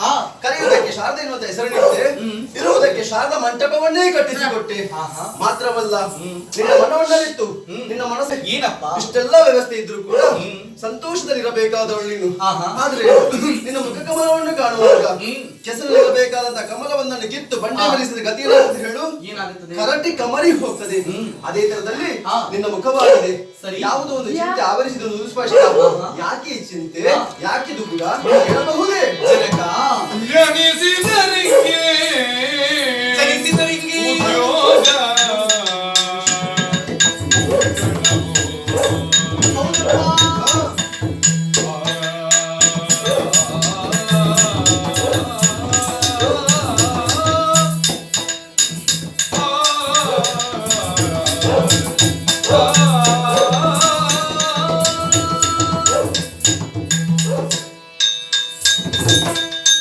ಆ ಕರೆಯುವುದಕ್ಕೆ ಶಾರದೆ ಎನ್ನುವಂತ ಹೆಸರಿನಂತೆ. ಇರುವುದಕ್ಕೆ ಶಾರದ ಮಂಟಪವನ್ನೇ ಕಟ್ಟಿಸಿಕೊಟ್ಟೆ ಕೊಟ್ಟೆ. ಮಾತ್ರವಲ್ಲ ನಿನ್ನ ಮನವನ್ನರಿತ್ತು ನಿನ್ನ ಮನಸ್ಸು ಏನಪ್ಪ? ಇಷ್ಟೆಲ್ಲ ವ್ಯವಸ್ಥೆ ಇದ್ರು ಕೂಡ ಸಂತೋಷದಲ್ಲಿರಬೇಕಾದವಳು ನೀನು. ಆದ್ರೆ ನಿನ್ನ ಮುಖ ಕಮಲವನ್ನು ಕಾಣುವಾಗ ಕೆಸರಿರಬೇಕಾದಂತಹ ಕೆಸರಲ್ಲಿರಬೇಕಾದಂತ ಕಮಲವೊಂದನ್ನು ಕಿತ್ತು ಬಂಡೆ ಮರಿಸಿದ ಗತಿ ಹೇಳು. ಏನಾಗುತ್ತದೆ? ಕರಟಿ ಕಮರಿ ಹೋಗ್ತದೆ. ಅದೇ ತರದಲ್ಲಿ ನಿನ್ನ ಮುಖವಾಗಿದೆ. ಸರಿ. ಯಾವುದೋ ಒಂದು ಚಿಂತೆ ಆವರಿಸಿದ ಯಾಕೆ ಈ ಚಿಂತೆ? ಆ. ಯಾಕೆ ದುಃಖ ಹೇಳಬಹುದೇ.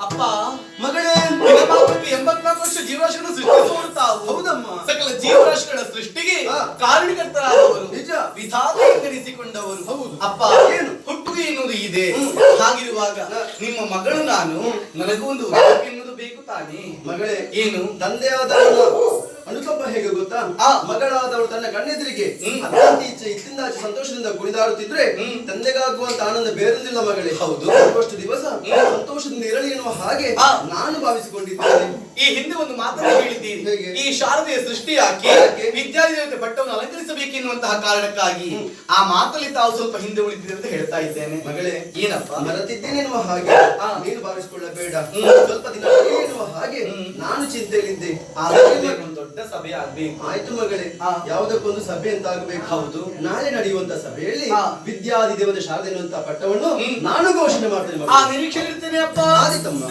ಅಪ್ಪ ಮಗಳೇ ಎಂಬತ್ನಾಲ್ಕು ವರ್ಷ ಜೀವರಾಶಿಗಳನ್ನು ಸೃಷ್ಟಿಸುವರು ತಾವು ಹೌದಮ್ಮ. ಸಕಲ ಜೀವರಾಶಿಗಳ ಸೃಷ್ಟಿಗೆ. ಕಾರಣಕರ್ತರಾದವರು ನಿಜ. ವಿಧಾತ ಎನಿಸಿಕೊಂಡವರು ಹೌದು. ಅಪ್ಪ ಏನು? ಹುಟ್ಟುಗೆ ಎನ್ನುವುದು ಇದೆ ಹಾಗಿರುವಾಗ. ನಿಮ್ಮ ಮಗಳು ನಾನು ನನಗೂ ಒಂದು ಎನ್ನುವುದು ಬೇಕು ತಾನೇ ಮಗಳೇ ಏನು ತಂದೆಯಾದವನ ಅನುಕಂಪ ಹೇಗೆ ಗೊತ್ತಾ? ಆ. ಮಗಳಾದವಳು ತನ್ನ ಕಣ್ಣೆದುರಿಗೆ. ಇಚ್ಛೆ ಇತ್ತಿಂದಾಚೆ ಸಂತೋಷದಿಂದ ಕುಣಿದಾಡುತ್ತಿದ್ರೆ. ತಂದೆಗಾಗುವಂತ ಆನಂದ ಬೇರೊಂದಿಲ್ಲ ಮಗಳೇ. ಹೌದು. ಅಷ್ಟು ದಿವಸ ಸಂತೋಷದಿಂದ ಇರಲಿ ಎನ್ನುವ ಹಾಗೆ ನಾನು ಭಾವಿಸಿಕೊಂಡಿದ್ದೇನೆ. ಈ ಹಿಂದೆ ಒಂದು ಮಾತನ್ನು ಹೇಳಿದ್ದೀರಿ. ಈ ಶಾರದೆಯ ಸೃಷ್ಟಿ ಹಾಕಿ ಯಾಕೆ? ವಿದ್ಯಾದೇವತೆ ಪಟ್ಟವನ್ನು ಅಲಂಕರಿಸಬೇಕೆನ್ನುವಂತಹ ಕಾರಣಕ್ಕಾಗಿ ಆ ಮಾತಲ್ಲಿ ತಾವು ಸ್ವಲ್ಪ ಹಿಂದೆ ಉಳಿದಿದೆ ಅಂತ ಹೇಳ್ತಾ ಇದ್ದೇನೆ. ಮಗಳೇ ಏನಪ್ಪ? ಮರೆತಿದ್ದೇನೆ ಎನ್ನುವ ಹಾಗೆ. ಆ. ನೀನು ಭಾವಿಸಿಕೊಳ್ಳಬೇಡ. ಸ್ವಲ್ಪ ದಿನ ಎನ್ನುವ ಹಾಗೆ. ನಾನು ಚಿಂತೆಯಲ್ಲಿದ್ದೆ. ಆದರೆ ಒಂದು ದೊಡ್ಡ ಸಭೆ ಆಗ್ಬೇಕು. ಆಯ್ತು ಮಗಳೇ. ಯಾವುದಕ್ಕೊಂದು ಸಭೆ ಅಂತ ಆಗ್ಬೇಕು ಹೌದು. ನಾಳೆ ನಡೆಯುವಂತ ಸಭೆಯಲ್ಲಿ. ವಿದ್ಯಾದಿ ದೇವದ ಶಾರದೆ ಪಟ್ಟವನ್ನು ನಾನು ಘೋಷಣೆ ಮಾಡ್ತೇನೆ ಆ ನಿರೀಕ್ಷೆ ಇರ್ತೇನೆ ಅಪ್ಪ. ಆದಿತಮ್ಮ